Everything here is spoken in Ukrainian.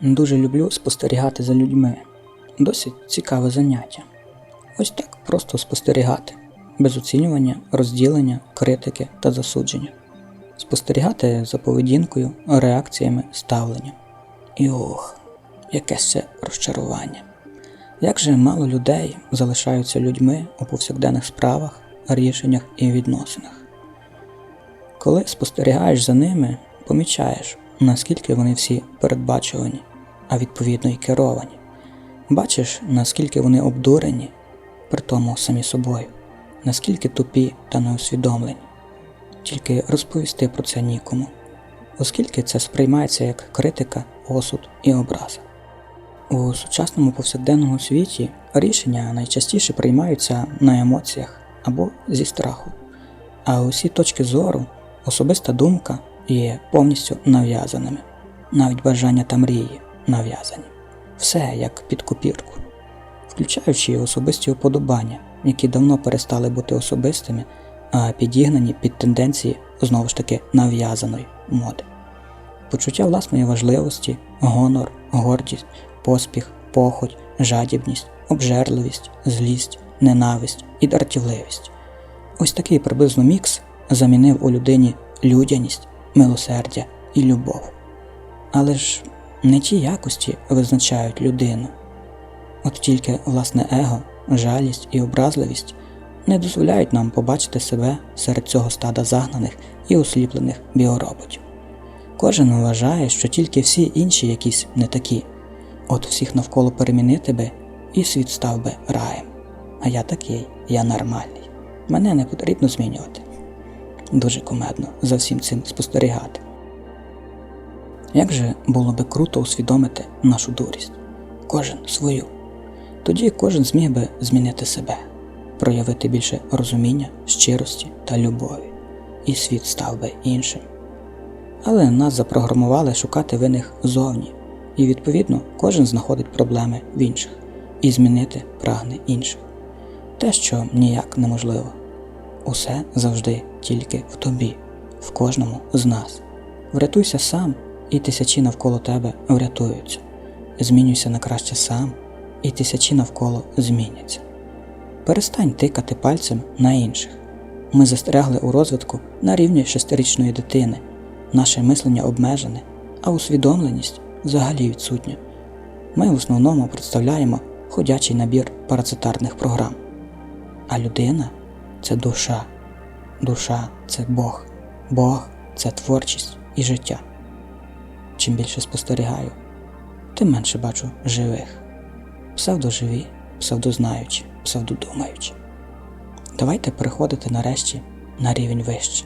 Дуже люблю спостерігати за людьми. Досить цікаве заняття. Ось так просто спостерігати, без оцінювання, розділення, критики та засудження. Спостерігати за поведінкою, реакціями, ставленням. І ох, яке це розчарування. Як же мало людей залишаються людьми у повсякденних справах, рішеннях і відносинах. Коли спостерігаєш за ними, помічаєш, наскільки вони всі передбачувані, а відповідно й керовані. Бачиш, наскільки вони обдурені, при тому самі собою, наскільки тупі та неусвідомлені. Тільки розповісти про це нікому, оскільки це сприймається як критика, осуд і образа. У сучасному повсякденному світі рішення найчастіше приймаються на емоціях або зі страху, а усі точки зору, особиста думка є повністю нав'язаними, навіть бажання та мрії нав'язані. Все як під копірку, включаючи і особисті уподобання, які давно перестали бути особистими, а підігнані під тенденції знову ж таки нав'язаної моди. Почуття власної важливості, гонор, гордість, поспіх, похоть, жадібність, обжерливість, злість, ненависть і дратівливість. Ось такий приблизно мікс замінив у людині людяність, милосердя і любов. Але ж не ті якості визначають людину. От тільки власне его, жалість і образливість не дозволяють нам побачити себе серед цього стада загнаних і осліплених біороботів. Кожен вважає, що тільки всі інші якісь не такі, от всіх навколо перемінити би, і світ став би раєм. А я такий, я нормальний. Мене не потрібно змінювати. Дуже кумедно за всім цим спостерігати. Як же було би круто усвідомити нашу дурість, кожен свою. Тоді кожен зміг би змінити себе, проявити більше розуміння, щирості та любові, і світ став би іншим. Але нас запрограмували шукати винних зовні, і відповідно кожен знаходить проблеми в інших і змінити прагне інших. Те, що ніяк неможливо. Усе завжди тільки в тобі, в кожному з нас. Врятуйся сам, і тисячі навколо тебе врятуються. Змінюйся на краще сам, і тисячі навколо зміняться. Перестань тикати пальцем на інших. Ми застрягли у розвитку на рівні шестирічної дитини, наше мислення обмежене, а усвідомленість взагалі відсутня. Ми в основному представляємо ходячий набір парацетарних програм. А людина це душа. Душа це Бог. Бог це творчість і життя. Чим більше спостерігаю, тим менше бачу живих. Псевдоживі, псевдознаючі, псевдодумаючі. Давайте переходити нарешті на рівень вище.